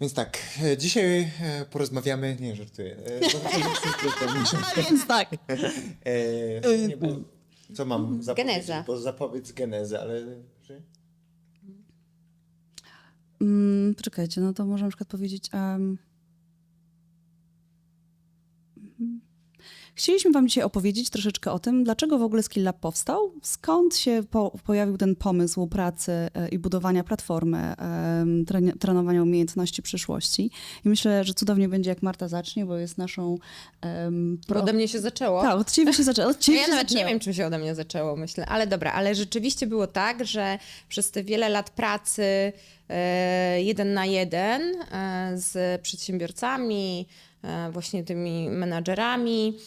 Więc tak, e, dzisiaj e, porozmawiamy, nie żartuję. e, Więc tak. e, nie, bo, co mam zapowiedzieć? Geneza. Bo zapowiedz genezę, ale... że- Mm, poczekajcie, no to może na przykład powiedzieć. em, Chcieliśmy Wam dzisiaj opowiedzieć troszeczkę o tym, dlaczego w ogóle Skill Lab powstał, skąd się po, pojawił ten pomysł pracy e, i budowania platformy trenowania umiejętności przyszłości. I myślę, że cudownie będzie, jak Marta zacznie, bo jest naszą. Um, pro... Ode mnie się zaczęło. Tak, od Ciebie się zaczęło. Od ciebie Ja się nawet zaczęło. nie wiem, czym się ode mnie zaczęło, myślę, ale dobra, ale rzeczywiście było tak, że przez te wiele lat pracy e, jeden na jeden e, z przedsiębiorcami, właśnie tymi menadżerami,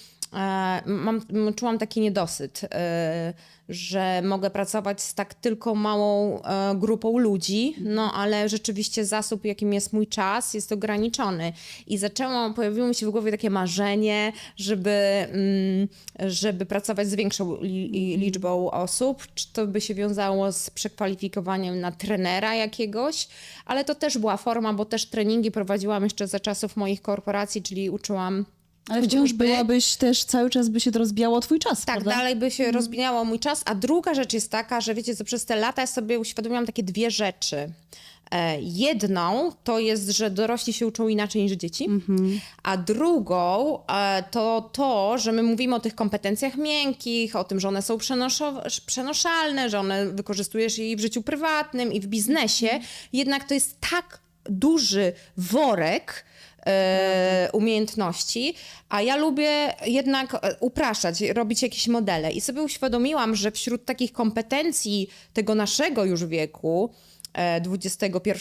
mam, m- czułam taki niedosyt, e, że mogę pracować z tak tylko małą e, grupą ludzi, no ale rzeczywiście zasób, jakim jest mój czas, jest ograniczony. I zaczęłam, pojawiło mi się w głowie takie marzenie, żeby, mm, żeby pracować z większą li, liczbą osób. Czy to by się wiązało z przekwalifikowaniem na trenera jakiegoś, ale to też była forma, bo też treningi prowadziłam jeszcze za czasów moich korporacji, czyli uczyłam Ale wciąż byłabyś też, cały czas by się to rozbijało Twój czas. Tak, prawda? dalej by się rozbijało mój czas. A druga rzecz jest taka, że wiecie, co przez te lata ja sobie uświadomiłam takie dwie rzeczy. E, jedną to jest, że dorośli się uczą inaczej niż dzieci, a drugą e, to to, że my mówimy o tych kompetencjach miękkich, o tym, że one są przenoszo- przenoszalne, że one wykorzystujesz je i w życiu prywatnym i w biznesie. Jednak to jest tak duży worek, e, umiejętności, a ja lubię jednak e, upraszczać, robić jakieś modele. I sobie uświadomiłam, że wśród takich kompetencji tego naszego już wieku, e, XXI,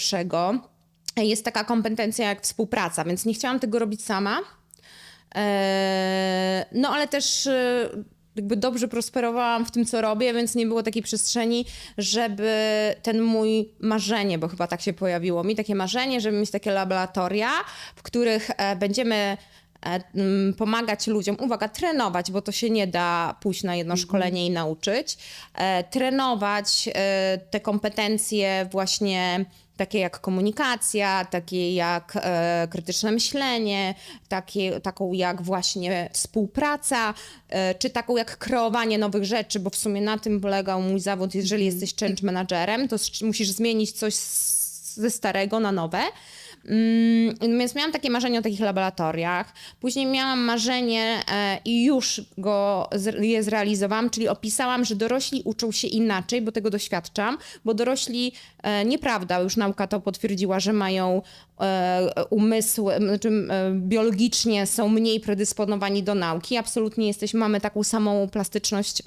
jest taka kompetencja jak współpraca, więc nie chciałam tego robić sama. E, No ale też e, jakby dobrze prosperowałam w tym, co robię, więc nie było takiej przestrzeni, żeby ten mój marzenie, bo chyba tak się pojawiło mi, takie marzenie, żeby mieć takie laboratoria, w których e, będziemy e, pomagać ludziom, uwaga, trenować, bo to się nie da pójść na jedno szkolenie i nauczyć, e, trenować te kompetencje właśnie takie jak komunikacja, takie jak e, krytyczne myślenie, takie, taką jak właśnie współpraca, e, czy taką jak kreowanie nowych rzeczy, bo w sumie na tym polegał mój zawód. Jeżeli jesteś change managerem, to musisz zmienić coś z- ze starego na nowe. Mm, więc miałam takie marzenie o takich laboratoriach. Później miałam marzenie e, i już go z, je zrealizowałam, czyli opisałam, że dorośli uczą się inaczej, bo tego doświadczam, bo dorośli, e, nieprawda, już nauka to potwierdziła, że mają e, umysł, znaczy e, biologicznie są mniej predysponowani do nauki. Absolutnie jesteśmy, mamy taką samą plastyczność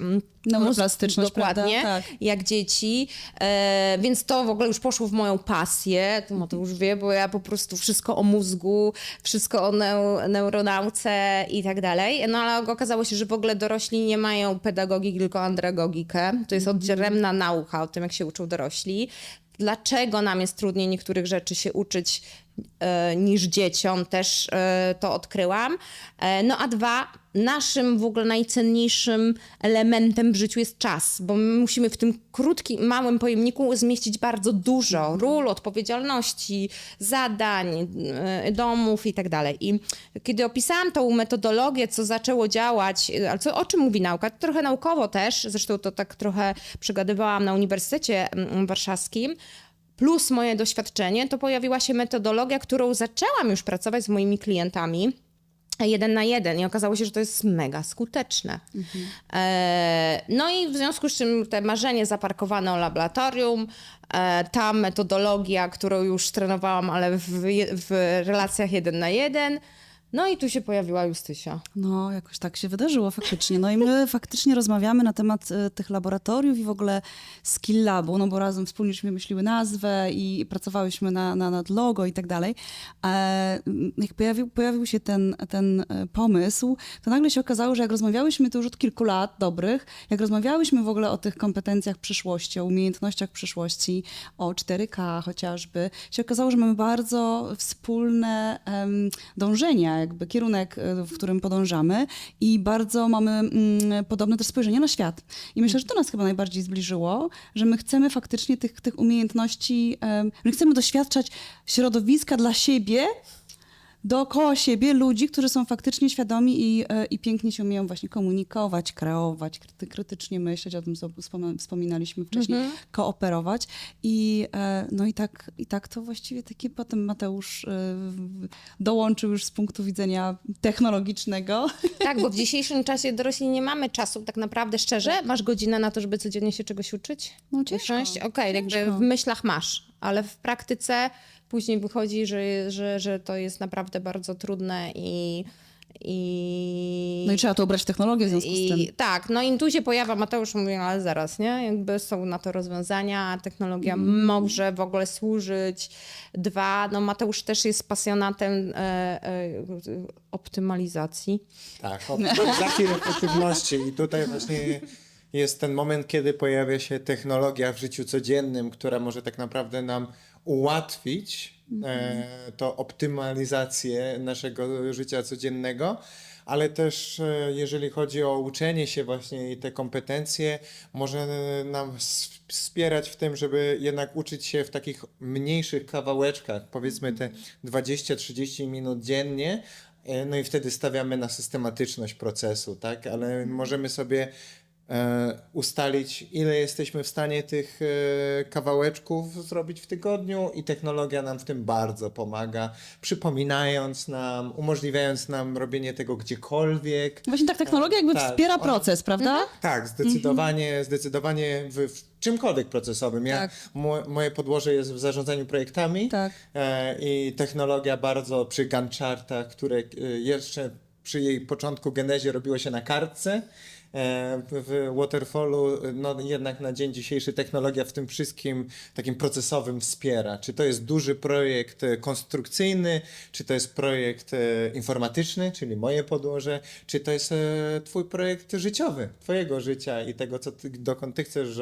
Neuroplastyczność, dokładnie, prawda? Tak. jak dzieci, e, więc to w ogóle już poszło w moją pasję, to Mateusz wie, bo ja po prostu wszystko o mózgu, wszystko o neu, neuronauce i tak dalej, no ale okazało się, że w ogóle dorośli nie mają pedagogiki, tylko andragogikę, to jest odrębna nauka o tym, jak się uczą dorośli. Dlaczego nam jest trudniej niektórych rzeczy się uczyć niż dzieciom, też e, to odkryłam. E, no a dwa, naszym w ogóle najcenniejszym elementem w życiu jest czas, bo my musimy w tym krótkim, małym pojemniku zmieścić bardzo dużo ról, odpowiedzialności, zadań, e, domów i tak dalej. I kiedy opisałam tą metodologię, co zaczęło działać, e, ale co, o czym mówi nauka, trochę naukowo też, zresztą to tak trochę przegadywałam na Uniwersytecie mm, Warszawskim, plus moje doświadczenie, to pojawiła się metodologia, którą zaczęłam już pracować z moimi klientami jeden na jeden i okazało się, że to jest mega skuteczne. E, no i w związku z czym te marzenie zaparkowano w laboratorium, e, ta metodologia, którą już trenowałam, ale w, w relacjach jeden na jeden, no i tu się pojawiła Justysia. No, jakoś tak się wydarzyło faktycznie. No i my faktycznie rozmawiamy na temat e, tych laboratoriów i w ogóle Skill Labu, no bo razem wspólnie wymyśliły nazwę i pracowałyśmy na, na, nad logo i tak dalej. E, jak pojawił, pojawił się ten, ten e, pomysł, to nagle się okazało, że jak rozmawiałyśmy to już od kilku lat dobrych, jak rozmawiałyśmy w ogóle o tych kompetencjach przyszłości, o umiejętnościach przyszłości, o 4K chociażby, się okazało, że mamy bardzo wspólne em, dążenia jakby kierunek, e, w którym podążamy i bardzo mamy mm, podobne też spojrzenie na świat. I myślę, że to nas chyba najbardziej zbliżyło, że my chcemy faktycznie tych, tych umiejętności, my chcemy doświadczać środowiska dla siebie, dookoła siebie ludzi, którzy są faktycznie świadomi i, e, i pięknie się umieją właśnie komunikować, kreować, kryty, krytycznie myśleć, o tym wspominaliśmy wcześniej, kooperować. I, e, no i tak, i tak to właściwie taki potem Mateusz e, dołączył już z punktu widzenia technologicznego. Tak, bo w dzisiejszym czasie dorośli nie mamy czasu, tak naprawdę szczerze. Masz godzinę na to, żeby codziennie się czegoś uczyć? No ciężko. Okej, jakby Ciężko. w myślach masz, ale w praktyce później wychodzi, że, że, że to jest naprawdę bardzo trudne i... i... No i trzeba to ubrać w technologię w związku z tym. I tak, no i tu się pojawia Mateusz, mówi, no ale zaraz, nie? Jakby są na to rozwiązania, technologia Mm. może w ogóle służyć. Dwa, no Mateusz też jest pasjonatem e, e, optymalizacji. Tak, optymalizacji efektywności. I tutaj właśnie jest ten moment, kiedy pojawia się technologia w życiu codziennym, która może tak naprawdę nam ułatwić e, to optymalizację naszego życia codziennego. Ale też e, jeżeli chodzi o uczenie się właśnie i te kompetencje, może nam wspierać w tym, żeby jednak uczyć się w takich mniejszych kawałeczkach, powiedzmy te 20-30 minut dziennie, E, No i wtedy stawiamy na systematyczność procesu, tak? Ale możemy sobie ustalić, ile jesteśmy w stanie tych e, kawałeczków zrobić w tygodniu i technologia nam w tym bardzo pomaga, przypominając nam, umożliwiając nam robienie tego gdziekolwiek. Właśnie tak technologia jakby Tak, wspiera ona- proces, prawda? Tak, zdecydowanie, zdecydowanie w, w czymkolwiek procesowym. Ja, Tak. mo, moje podłoże jest w zarządzaniu projektami Tak. e, i technologia bardzo przy Gantt chartach, które e, jeszcze przy jej początku genezie robiło się na kartce. E, w Waterfallu, no jednak na dzień dzisiejszy technologia w tym wszystkim takim procesowym wspiera. Czy to jest duży projekt e, konstrukcyjny, czy to jest projekt e, informatyczny, czyli moje podłoże, czy to jest e, twój projekt życiowy, twojego życia i tego, co ty, dokąd ty chcesz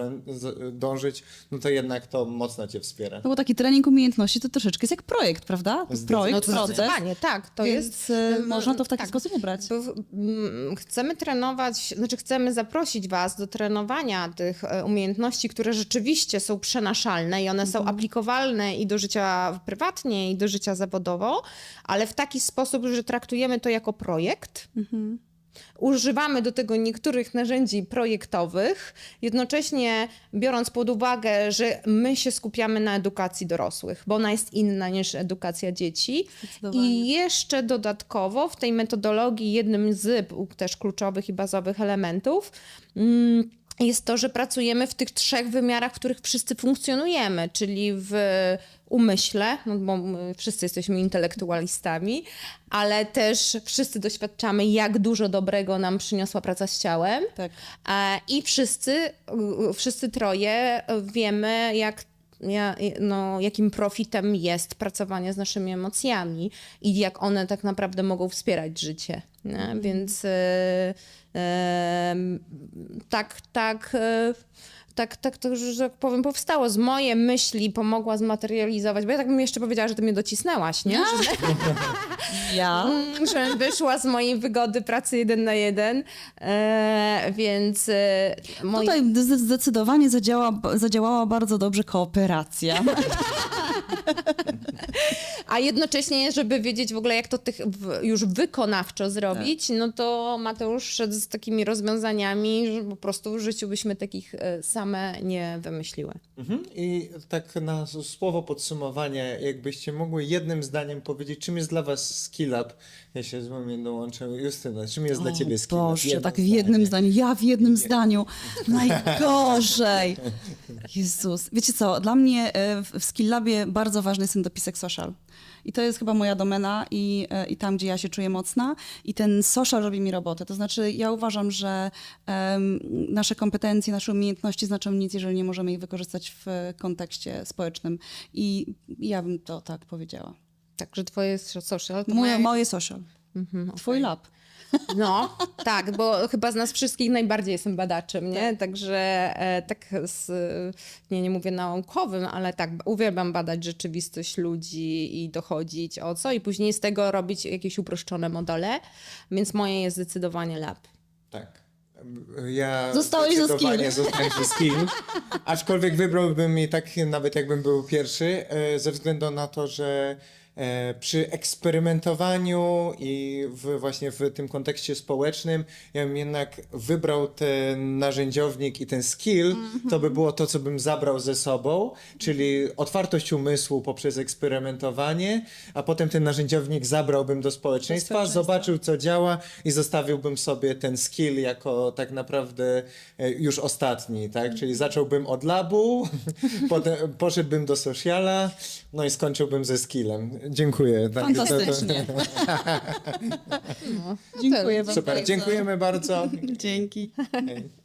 dążyć, no to jednak to mocno cię wspiera. No bo taki trening umiejętności to troszeczkę jest jak projekt, prawda? Projekt, No to proces. tak, to Więc jest... e, no, można to w taki tak. sposób ubrać. Chcemy trenować, znaczy chcemy zaprosić Was do trenowania tych e, umiejętności, które rzeczywiście są przenaszalne i one są aplikowalne i do życia prywatnie, i do życia zawodowo, ale w taki sposób, że traktujemy to jako projekt. Używamy do tego niektórych narzędzi projektowych, jednocześnie biorąc pod uwagę, że my się skupiamy na edukacji dorosłych, bo ona jest inna niż edukacja dzieci. I jeszcze dodatkowo w tej metodologii jednym z też kluczowych i bazowych elementów mm, jest to, że pracujemy w tych trzech wymiarach, w których wszyscy funkcjonujemy, czyli w umyśle, no bo wszyscy jesteśmy intelektualistami, ale też wszyscy doświadczamy, jak dużo dobrego nam przyniosła praca z ciałem. Tak. E, I wszyscy, wszyscy troje wiemy, jak, ja, no, jakim profitem jest pracowanie z naszymi emocjami i jak one tak naprawdę mogą wspierać życie. Nie? Więc y, em, tak, tak. y, tak, tak to, że tak powiem, powstało z moje myśli, pomogła zmaterializować, bo ja tak bym jeszcze powiedziała, że ty mnie docisnęłaś, nie? Że, Ja. że wyszła z mojej wygody pracy jeden na jeden, e, więc e, moi... Tutaj zde- zdecydowanie zadziała, zadziałała bardzo dobrze kooperacja. A jednocześnie, żeby wiedzieć w ogóle, jak to tych w, już wykonawczo zrobić, no to Mateusz szedł z takimi rozwiązaniami, że po prostu w życiu byśmy takich e, same nie wymyśliły. Mhm. I tak na słowo podsumowania, jakbyście mogły jednym zdaniem powiedzieć, czym jest dla was Skill Up? Ja się z wami dołączę. Justyna, czym jest dla O ciebie Skill Up? Boże, tak w jednym zdaniu. Ja w jednym zdaniu. Najgorzej. Jezus. Wiecie co, dla mnie e, w w Skill Labie bardzo ważny jest ten dopisek social. I to jest chyba moja domena i, e, i tam, gdzie ja się czuję mocna. I ten social robi mi robotę. To znaczy, ja uważam, że em, nasze kompetencje, nasze umiejętności znaczą nic, jeżeli nie możemy ich wykorzystać w e, kontekście społecznym. I ja bym to tak powiedziała. Także twoje social Moje, moje... social. Twój lab. No, tak, bo chyba z nas wszystkich najbardziej jestem badaczem, nie? Także e, tak z, nie, nie mówię naukowym, ale tak, uwielbiam badać rzeczywistość ludzi i dochodzić o co i później z tego robić jakieś uproszczone modele, więc moje jest zdecydowanie lab. Tak. Ja Zostałeś ze skill. zostałem ze skill. Aczkolwiek wybrałbym i tak nawet jakbym był pierwszy, e, ze względu na to, że przy eksperymentowaniu i w, właśnie w tym kontekście społecznym, ja bym jednak wybrał ten narzędziownik i ten skill, to by było to, co bym zabrał ze sobą, czyli otwartość umysłu poprzez eksperymentowanie, a potem ten narzędziownik zabrałbym do społeczeństwa, społeczeństwa. zobaczył, co działa i zostawiłbym sobie ten skill jako tak naprawdę e, już ostatni, tak? Czyli zacząłbym od labu, potem poszedłbym do sociala, no i skończyłbym ze skillem. Dziękuję. Tak, Fantastycznie. Dziękuję wam. Super, dziękujemy bardzo. Dzięki. Hej.